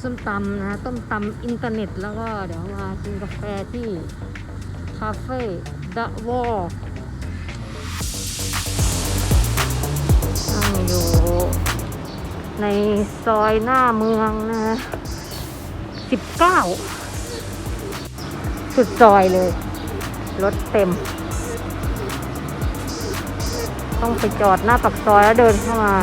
ส้มตำนะต้มตำอินเทอร์เน็ตแล้วก็เดี๋ยวมากินกาแฟที่คาเฟ่ดะวอตั้งอยู่ในซอยหน้าเมืองนะสิบเก้าสุดซอยเลย รถเต็ม ต้องไปจอดหน้าปากซอยแล้วเดินเข้ามา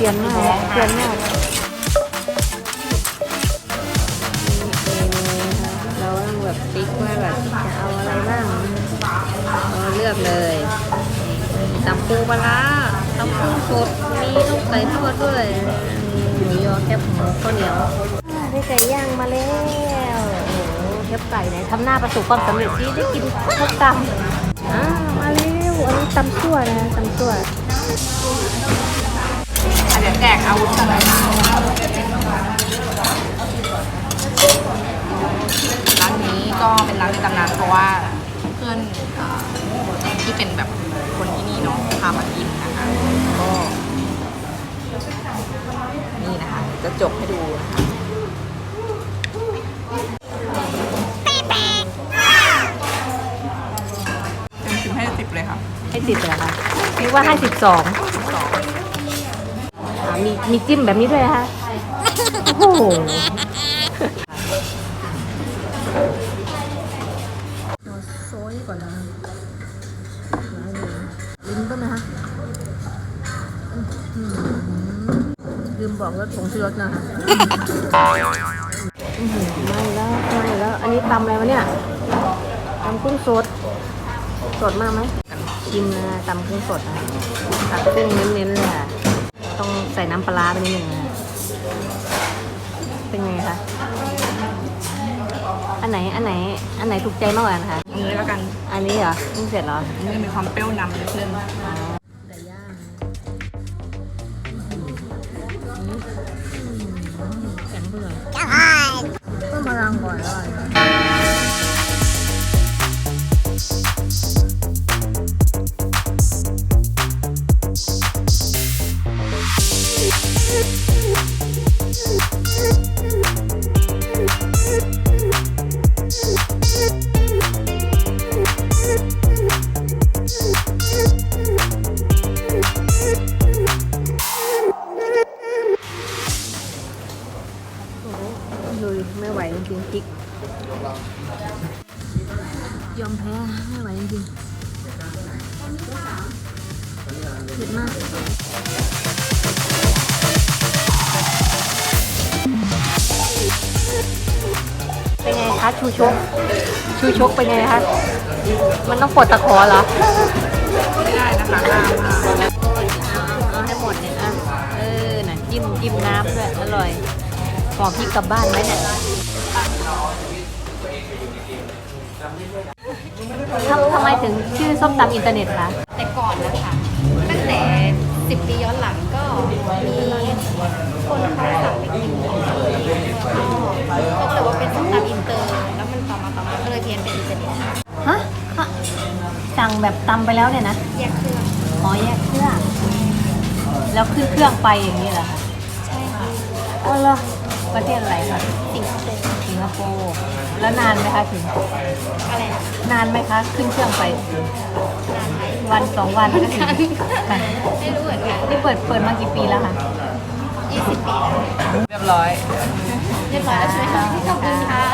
เพียนมากเปลี่ยนมากเราต้องแบบติ๊กว่าแบบจะเอาอะไรบ้างเราเลือกเลยมีตำปูปลาตำปูสดมีลูกไก่ทอดด้วยมีหมูยอแคบหมูข้าวเหนียวได้ไก่ย่างมาแล้วโอ้โหแคบไก่ไหนทำหน้าประสบความสำเร็จที่ได้กินข้าวตำอ่ามาเร็วอันนี้ตำซั่วนะตำซั่วด อาวุธกันเลยค่ะร้านนี้ก็เป็นร้านในตำนานเพราะว่าเพื่อนเอ่อที่เป็นแบบคนที่นี่เนาะพามากินนะคะก็นี่นะคะจะจบให้ดูนะคะ เต็มสิบให้สิบเลยค่ะให้สิบเหรอคะนึกว่าให้สิบสอง สอง มีมีจิ้มแบบนี้ด้วยนะคะโอ้โหโซ่ก่อนนะลิ้นต้นนะคะอื้อหือลืมบอกว่าผงชูรสนะคะอื้อหือไม่แล้วไม่แล้ว อันนี้ตำอะไรวะเนี่ยตำกุ้งสด สดมากไหมชิมนะตำกุ้งสดนะตัดกุ้งเน้นๆเลยค่ะ ต้องใส่น้ำปลาร้าไปนิดนึงนะเป็นไงคะ อันไหน อันไหน อันไหนถูกใจมากกว่ากันคะ อันนี้แล้วกัน อันนี้เหรอเพิ่งเสร็จเหรอ อันนี้จะมีความเปรี้ยวนำนิดนึง ยอมแพ้ไม่ไหวจริงๆเผ็ดมากเป็นไงคะชูชก ชูชกเป็นไงคะ มันต้องปวดตะขอเหรอ ไม่ได้นะคะห้ามห้ามเอาให้หมดเนี่ยอะเออน่ะจิ้มจิ้มน้ำด้วยอร่อยขอพริกกลับบ้านไหมเนี่ย ทำทำไมถึงชื่อส้มตำอินเทอร์เน็ตคะ แต่ก่อนนะคะตั้งแต่ 10 ปีย้อนหลังก็มีคนเขาสั่งไปกินที่ก็เลยว่าเป็นส้มตำอินเตอร์ แล้วมันต่อมาต่อมาก็เลยเพี้ยนเป็นอินเตอร์เน็ตฮะค่ะสั่งแบบตำไปแล้วเนี่ยนะแยกเครื่องอ๋อแยกเครื่องแล้วขึ้นเครื่องไปอย่างนี้เหรอคะใช่ค่ะอ๋อเหรอประเทศอะไรคะสิงคโปร์สิ งคโปร์แล้วนานไหมคะถึง อะไรนะนานไหมคะ ขึ้นเครื่องไป นานไหมวันสองวันก็ถึงค่ะไม่รู้เหมือนกันนี่เปิดเปิดมากี่ปีแล้วคะ20ปีแล้วเรียบร้อย เรียบร้อยแล้วใช่ไหมคะขอบคุณค่ะ